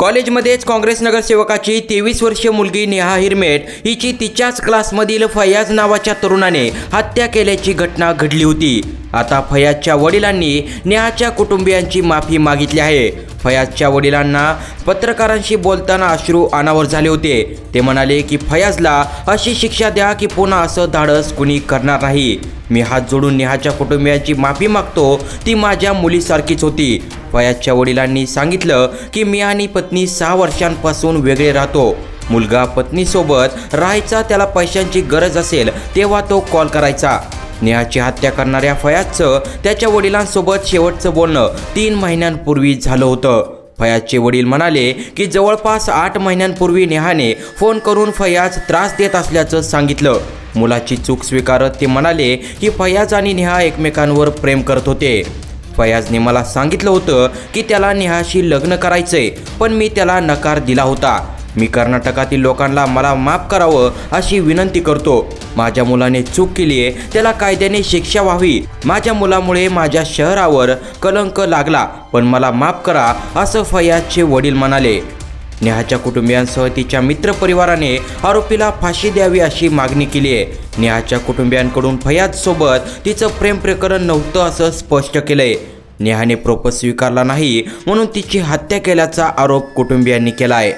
कॉलेजमध्येच काँग्रेस नगरसेवकाची तेवीस वर्षीय मुलगी नेहा हिरमेट हिची तिच्याच क्लासमधील फयाज नावाच्या तरुणाने हत्या केल्याची घटना घडली होती. आता फयाजच्या वडिलांनी नेहाच्या कुटुंबियांची माफी मागितली आहे. फयाजच्या वडिलांना पत्रकारांशी बोलताना अश्रू अनावर झाले होते. ते म्हणाले की फयाजला अशी शिक्षा द्या की पुन्हा असं धाडस कुणी करणार नाही. मी हात जोडून नेहाच्या कुटुंबियांची माफी मागतो. ती माझ्या मुलीसारखीच होती. फयाजच्या वडिलांनी सांगितलं की मी आणि पत्नी सहा वर्षांपासून वेगळे राहतो. मुलगा पत्नीसोबत राहायचा त्याला पैशांची गरज असेल तेव्हा तो कॉल करायचा. नेहाची हत्या करणाऱ्या फयाजचं त्याच्या वडिलांसोबत शेवटचं बोलणं तीन महिन्यांपूर्वी झालं होतं. फयाजचे वडील म्हणाले की जवळपास आठ महिन्यांपूर्वी नेहाने फोन करून फयाज त्रास देत असल्याचं सांगितलं. मुलाची चूक स्वीकारत ते म्हणाले की फयाज आणि नेहा एकमेकांवर प्रेम करत होते. फयाजने मला सांगितलं होतं की त्याला नेहाशी लग्न करायचंय पण मी त्याला नकार दिला होता. मी कर्नाटकातील लोकांना मला माफ करावं अशी विनंती करतो. माझ्या मुलाने चूक केली आहे त्याला कायद्याने शिक्षा व्हावी. माझ्या मुलामुळे माझ्या शहरावर कलंक लागला पण मला माफ करा असं फयाजचे वडील म्हणाले. नेहाच्या कुटुंबियांसह तिच्या मित्रपरिवाराने आरोपीला फाशी द्यावी अशी मागणी केली आहे. नेहाच्या कुटुंबियांकडून फयाजसोबत तिचं प्रेम प्रकरण नव्हतं असं स्पष्ट केलंय. नेहाने प्रोपस स्वीकारला नाही म्हणून तिची हत्या केल्याचा आरोप कुटुंबियांनी केला आहे